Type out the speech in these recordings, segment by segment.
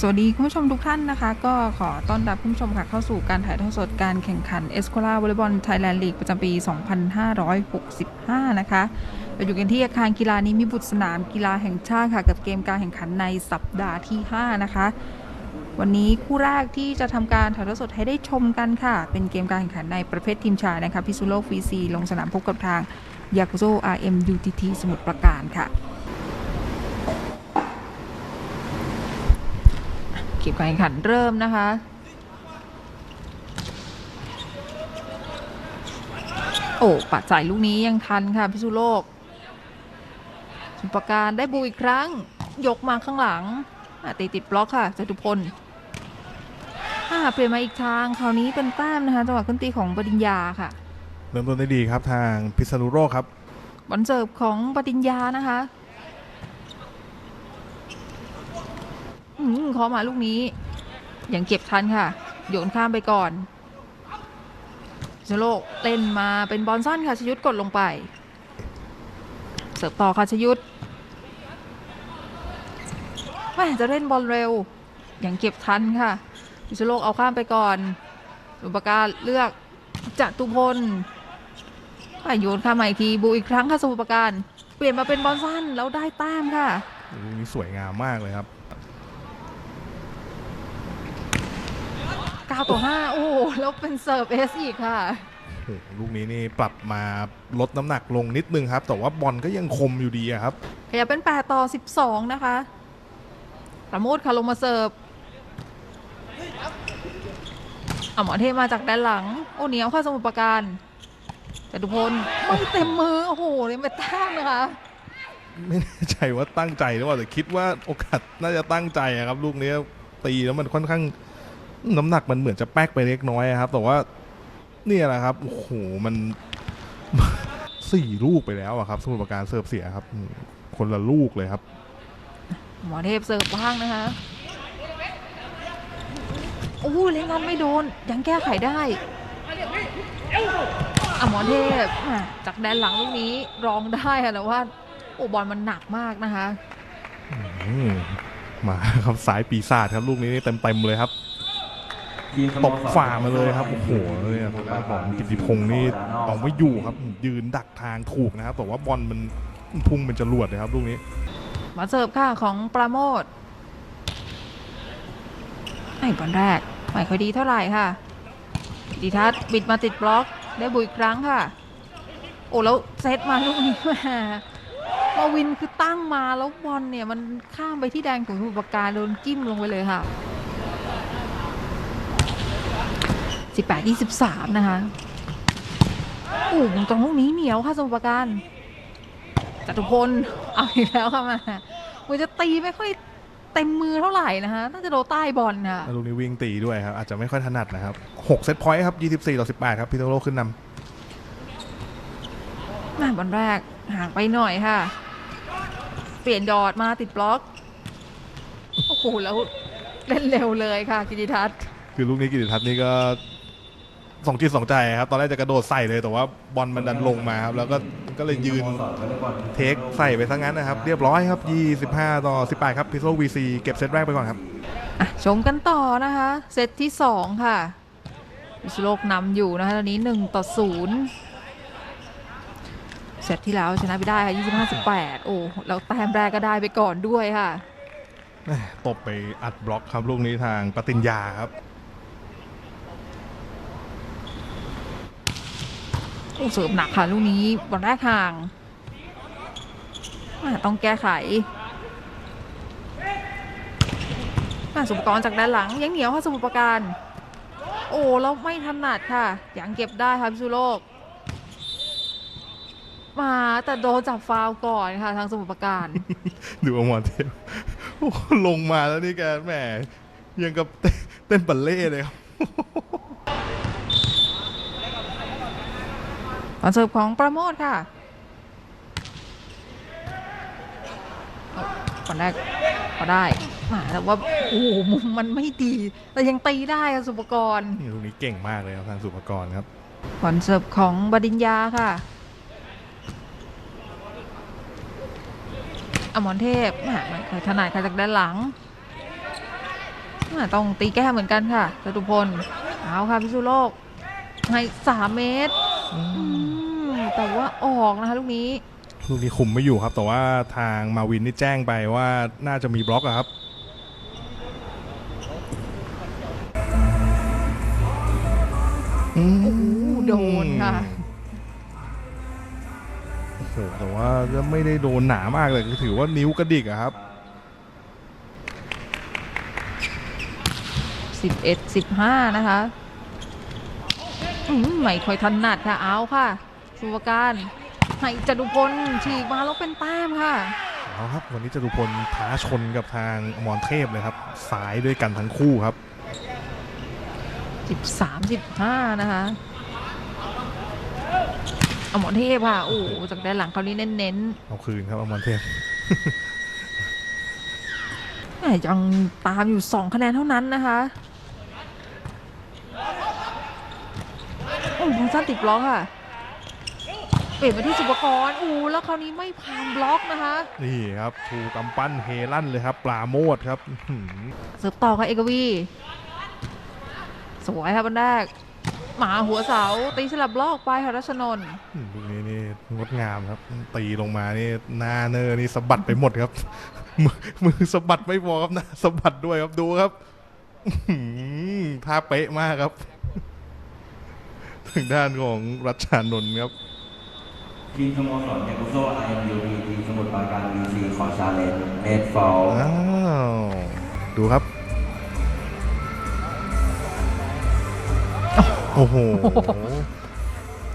สวัสดีคุณผู้ชมทุกท่านนะคะ ก็ขอต้อนรับคุณผู้ชมค่ะเข้าสู่การถ่ายทอดสดการแข่งขันเอสโคลาวอลเลย์บอลไทยแลนด์ลีกประจำปี 2565 นะคะเราอยู่กันที่อาคารกีฬานี้มีบุตรสนามกีฬาแห่งชาติค่ะ กับเกมการแข่งขันในสัปดาห์ที่ 5 นะคะ วันนี้คู่แรกที่จะทำการถ่ายทอดสดให้ได้ชมกันค่ะ เป็นเกมการแข่งขันในประเภททีมชายนะคะพิซุโลกฟีซีลงสนามพบกับทางยากุโซ RM UTT สมุทรปราการค่ะ ก็บการแข่งขันเริ่มนะคะ โอ้ปัดจ่ายลูกนี้ยังทันค่ะพิสุโลกสมุทรปราการได้บูอีกครั้ง ยกมาข้างหลังอะตีติดบล็อกค่ะจตุพลอ่าเปลี่ยนมาอีกทางคราวนี้เป็นแต้มนะคะจังหวะขึ้นตีของปริญญาค่ะเริ่มต้นได้ดีครับทางพิษณุโลกครับบอลเสิร์ฟของปฏิญญานะคะ อืมขอมาลูกนี้ ยังเก็บทันค่ะ โยนข้ามไปก่อนชโลกเล่นมาเป็นบอลสั้นค่ะชยุทธกดลงไป เสิร์ฟต่อค่ะชยุทธแม่จะเล่นบอลเร็ว ยังเก็บทันค่ะพิชโลกเอาข้ามไปก่อนสุปการเลือกจตุพลอ่โยนข้ามมาอีกทีบูอีกครั้งค่ะสมุปการ เปลี่ยนมาเป็นบอลสั้นแล้วได้แต้มค่ะลูกนี้สวยงามมากเลยครับ 9 ต่อ 5 โอ้โหแล้วเป็นเสิร์ฟเอสอีกค่ะ โอ้โหลูกนี้นี่ปรับมาลดน้ำหนักลงนิดนึงครับ แต่ว่าบอลก็ยังคมอยู่ดีอะครับ ขยับเป็น 8 ต่อ 12 นะคะประโมทค่ะลงมาเสิร์ฟอะหมอเทพมาจากด้านหลัง โอ้เหนียวค่ะสมุทรปราการจตุพลไม่เต็มมือ โอ้โหเลยเป็นแต้มนะคะ ไม่แน่ใจว่าตั้งใจหรือเปล่าแต่คิดว่าโอกาสน่าจะตั้งใจอะครับ ลูกนี้ตีแล้วมันค่อนข้าง น้ำหนักมันเหมือนจะแป๊กไปเล็กน้อยอะครับ แต่ว่าเนี่ยแหละครับโอ้โหมันสี่ลูกไปแล้วอะครับสมุทรปราการเสิร์ฟเสียครับอืมคนละลูกเลยครับ หมอเทพเสิร์ฟบ้างนะคะโอ้เล่นงานไม่โดน ยังแก้ไขได้อะหมอเทพอะจากแดนหลังลูกนี้รองได้ค่ะแต่ว่าโอ้บอลมันหนักมากนะคะอืมมาครับสายปีศาจครับลูกนี้นี่เต็มเต็มๆเลยครับ ตบฝ่ามาเลยครับโอ้โหเนี่ยทางด้านของกิติพงศ์นี่เอาไม่อยู่ครับ ยืนดักทางถูกนะครับแต่ว่าบอลมันพุ่งเป็นจรวดเลยครับลูกนี้ มาเสิร์ฟค่ะของปราโมทไอ้บอลแรกไม่ค่อยดีเท่าไหร่ค่ะกิติทัศน์บิดมาติดบล็อกได้บุยอีกครั้งค่ะ โอ้แล้วเซตมาลูกนี้แหม่มาวินคือตั้งมาแล้วบอลเนี่ยมันข้ามไปที่แดงของสมุทรปราการโดนจิ้มลงไปเลยค่ะ 18 23 นะคะโอ้วงจรลูกนี้เหนียวค่ะสมุทรปราการจตุพลเอาอีกแล้วค่ะมาเหมือนจะตีไม่ค่อยเต็มมือเท่าไหร่นะคะน่าจะโดนใต้บอลค่ะแล้วลูกนี้วิ่งตีด้วยครับ อาจจะไม่ค่อยถนัดนะครับ 6 เซตพอยต์ครับ 24 ต่อ 18 ครับพิโตโลขึ้นนมาบอลแรกห่างไปหน่อยค่ะ เปลี่ยนดอดมาติดบล็อก โอ้โห แล้วเล่นเร็วเลยค่ะ กิติทัศน์ำคือลูกนี้กิติทัศน์นี่ก็ สองจิตสองใจครับ ตอนแรกจะกระโดดใส่เลยแต่ว่าบอลมันดันลงมาครับ แล้วก็ก็เลยยืนเทคใส่ไปซะงั้นนะครับ เรียบร้อยครับ 25 ต่อ 18 ครับพิโตวีซีเก็บเซตแรกไปก่อนครับอะชมกันต่อนะคะ เซตที่ 2 ค่ะวิศโลกนำอยู่นะคะตอนนี้ 1 ต่อ 0 เซตที่แล้วชนะไปได้ค่ะ 25 18 โอ้แล้วแต้มแรกก็ได้ไปก่อนด้วยค่ะแม่ตบไปอัดบล็อกครับลูกนี้ทางปฏิญญาครับ โอ้เสิร์ฟหนักค่ะลูกนี้บอลแรกห่าง ต้องแก้ไขอะสมุปกรจากด้านหลัง ยังเหนียวค่ะสมุปประการ โอ้แล้วไม่ถนัดค่ะ ยังเก็บได้ค่ะพิสุโลก มาแต่โดนจับฟาวก่อนค่ะ ทางสมุปการดูอมรเทพโอ้ลงมาแล้วนี่แกแหมยังกับเต้นเต้นบัลเล่เลยครับ อนเสิร์ฟของประโมทค่ะเอาก่อนแรกพอได้มาแต่ว่าโอ้โหมุมมันไม่ดี แต่ยังตีได้ค่ะสุปกรณ์นี่ลูกนี้เก่งมากเลยครับทางสุภกรครับบอลเสิร์ฟของบดินยาค่ะ อมรเทพแหมมันเคยถนัดค่ะจากด้านหลังอ่าต้องตีแก้เหมือนกันค่ะจตุพล เอาค่ะพิสุโลก ให้สามเมตรอือืมมแต่ว่าออกนะคะลูกนี้ลูกนี้คุมไม่อยู่ครับ แต่ว่าทางมาวินนี่แจ้งไปว่าน่าจะมีบล็อกอะครับอืมโอ้โหโดนค่ะโอ้โหแต่ว่าก็ไม่ได้โดนหนามากเลยคือถือว่านิ้วกระดิกอะครับสิบเอ็ดสิบห้านะคะอืม ไม่ค่อยถนัดค่ะเอาค่ะสุวการให้จตุพลฉีกมาแล้วเป็นแต้มค่ะเอาครับวันนี้จตุพลท้าชนกับทางอมรเทพเลยครับสายด้วยกันทั้งคู่ครับสิบสามสิบห้านะคะอมรเทพค่ะโอ้โหจากด้านหลังเขานี้เน้นเอาคืนครับอมรเทพๆแหม่ยังตามอยู่สองคะแนนเท่านั้นนะคะ โอ้โหสั้นติดบล็อกค่ะเปลี่ยนมาที่สุปกรณ์โอ้โหแล้วคราวนี้ไม่ผ่านบล็อกนะคะนี่ครับถูกกำปั้นเฮลั่นเลยครับ ปลาโมดครับอื้อหือเสิร์ฟต่อค่ะเอกวี สวยค่ะบันแรกหมาหัวเสาตีสลับลอกไปค่ะรัชนนท์ลูกนี้นี่งดงามครับ ตีลงมานี่หน้าเนอร์นี่สะบัดไปหมดครับ มือมือสะบัดไม่พอครับหน้าสะบัดด้วยครับดูครับอื้อหือท่าเป๊ะมากครับ ทางด้านของรัชชานนท์ครับทีมสโมสรยากุโซไอเอ็มยูบีทีมสมุทรปราการวีซีขอชาเลนเนตฟอลอ้าวดูครับ โอ้โห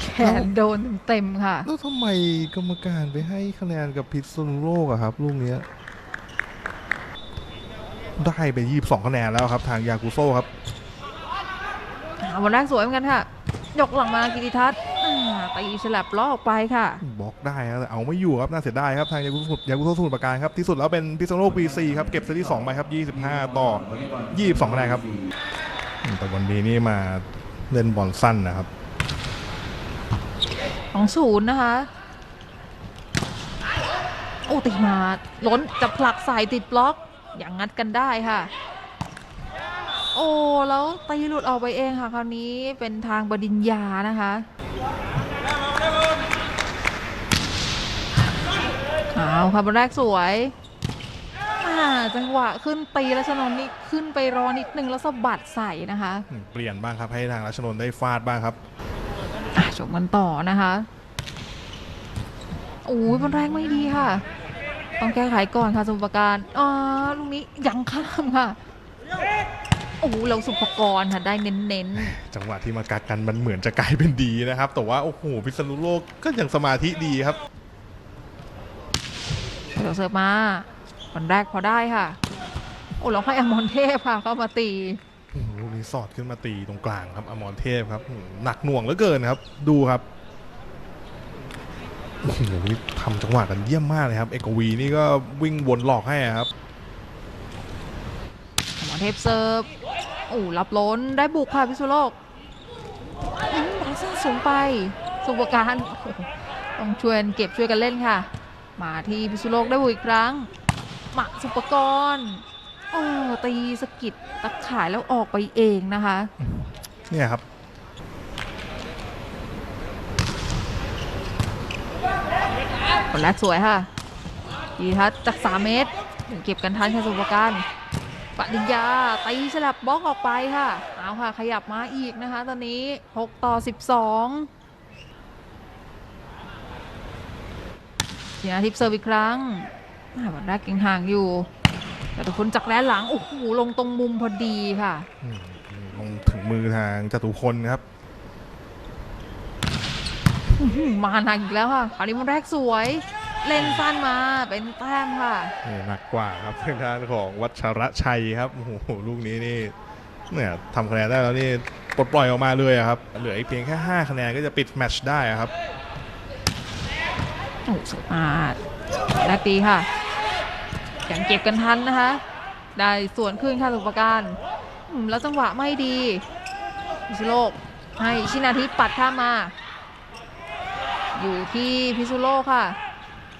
แขนโดนเต็มๆค่ะ แล้วทำไมกรรมการไปให้คะแนนกับพิษณุโลกอะครับลูกเนี้ย ได้ไปยี่สองคะแนนแล้วครับ ทางยากุโซครับอ่าวันแรกสวยเหมือนกันค่ะ ยกหลังมากิติทัศน์อ่าตีฉลับล้อออกไปค่ะ บล็อกได้ครับแต่เอาไม่อยู่ครับน่าเสียดายครับทางยากุโซยากุโซสมุทรปราการครับที่สุดแล้วเป็นพิษณุโลก V4 ครับเก็บเซตที่2ไปครับ25 ต่อ 22คะแนนครับอืมแต่วันนี้นี่มาเล่นบอลสั้นนะครับ ของศูนย์นะคะ โอ้ตีมาล้นจะผลักใส่ติดบล็อกอย่างงัดกันได้ค่ะ โอ้แล้วตีหลุดออกไปเองค่ะ คราวนี้เป็นทางบดินยานะคะเอาค่ะบอลแรกสวยอ่าจังหวะขึ้นตีแล้วชนนท์นี่ขึ้นไปรอนิดนึงแล้วสะบัดใส่นะคะอืมเปลี่ยนบ้างครับให้ทางรัชนนท์ได้ฟาดบ้างครับอะชมกันต่อนะคะโอ้ยบอลแรกไม่ดีค่ะ ต้องแก้ไขก่อนค่ะสมุทรปราการอ๋อลูกนี้ยังข้ามค่ะ โอ้โหเราสุภกรค่ะได้เน้นจังหวะที่มากักกันมันเหมือนจะกลายเป็นดีนะครับ แต่ว่าโอ้โหพิษณุโลกก็ยังสมาธิดีครับ ๆเดี๋ยวเสิร์ฟมาบอลแรกพอได้ค่ะ โอ้เราให้อมรเทพค่ะเข้ามาตีโอ้โหลูกนี้สอดขึ้นมาตีตรงกลางครับอมรเทพครับโอ้โหหนักหน่วงเหลือเกินครับ ดูครับโอ้โหนี่ทำจังหวะกันเยี่ยมมากเลยครับ เอกวีนี่ก็วิ่งวนหลอกให้อะครับอมร เทพเสิร์ฟโอ้รับล้นได้บุกค่ะพิสุโลกอืมบอลสั้นสูงไปสุภการโอ้โหต้องช่วยกันเก็บช่วยกันเล่นค่ะ มาที่พิสุโลกได้บุกอีกครั้งหมักสุปกรณ์โอ้ตีสะกิดตะข่ายแล้วออกไปเองนะคะ เนี่ยครับคนแรกสวยค่ะดีทัศน์จาก3เมตรถึงเก็บกันทันค่ะสุภการ ปฏิญญาตีสลับบล็อกออกไปค่ะ เอาค่ะ ขยับมาอีกนะคะ ตอนนี้ 6 ต่อ 12ชนะทิพย์เซิร์ฟอีกครั้งอ่าวันแรกเก่งห่างอยู่ แต่ทุกคนจากแล้นหลัง โอ้โห ลงตรงมุมพอดีค่ะอืมลงถึงมือทางจตุพลครับอื้อหือมาหนักอีกแล้วค่ะคราวนี้วันแรกสวย เล่นสั้นมาเป็นแต้มค่ะนี่หนักกว่าครับทางด้านของวัชระชัยครับโอ้โหลูกนี้นี่เนี่ยทำคะแนนได้แล้วนี่ปลดปล่อยออกมาเลยอะครับ เหลืออีกเพียงแค่ 5 คะแนนก็จะปิดแมตช์ได้อะครับโอ้สมาร์ทแรกตีค่ะยังเก็บกันทันนะคะ ได้ส่วนขึ้นค่ะสุปการอืมแล้วจังหวะไม่ดีพิษณุโลกให้ชินาทิปัดข้ามมา อยู่ที่พิษณุโลกค่ะ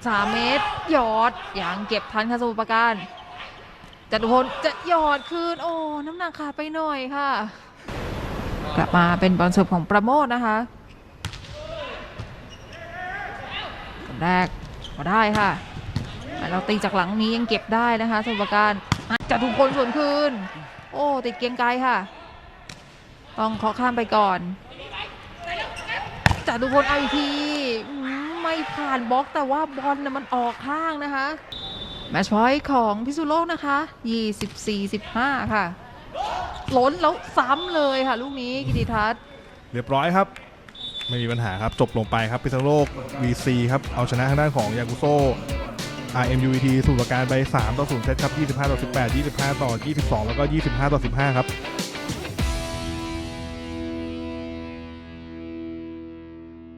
3เมตรหยอดยังเก็บทันค่ะสมุทรปราการจตุพลจะหยอดคืน โอ้น้ำหนักขาดไปหน่อยค่ะ กลับมาเป็นบอลเสิร์ฟของประโมทนะคะคนแรกก็ได้ค่ะ เราตีจากหลังนี้ยังเก็บได้นะคะสมุทรปราการจตุพลสวนคืน โอ้ติดเกียงไกลค่ะ ต้องเคาะข้ามไปก่อนจตุพลเอาอีกที ไม่ผ่านบล็อกแต่ว่าบอลน่ะมันออกข้างนะคะ แมชพอยต์ของพิสุโลกนะคะ 24-15 ค่ะ ล้นแล้วซ้ำเลยค่ะ ลูกนี้กิติทัศน์เรียบร้อยครับ ไม่มีปัญหาครับ จบลงไปครับพิษณุโลก VC ครับ เอาชนะทางด้านของยากุโซ RMUET สู่ประการไป 3 ต่อ 0 เซตครับ 25 ต่อ 18 25 ต่อ 22 แล้วก็ 25 ต่อ 15 ครับ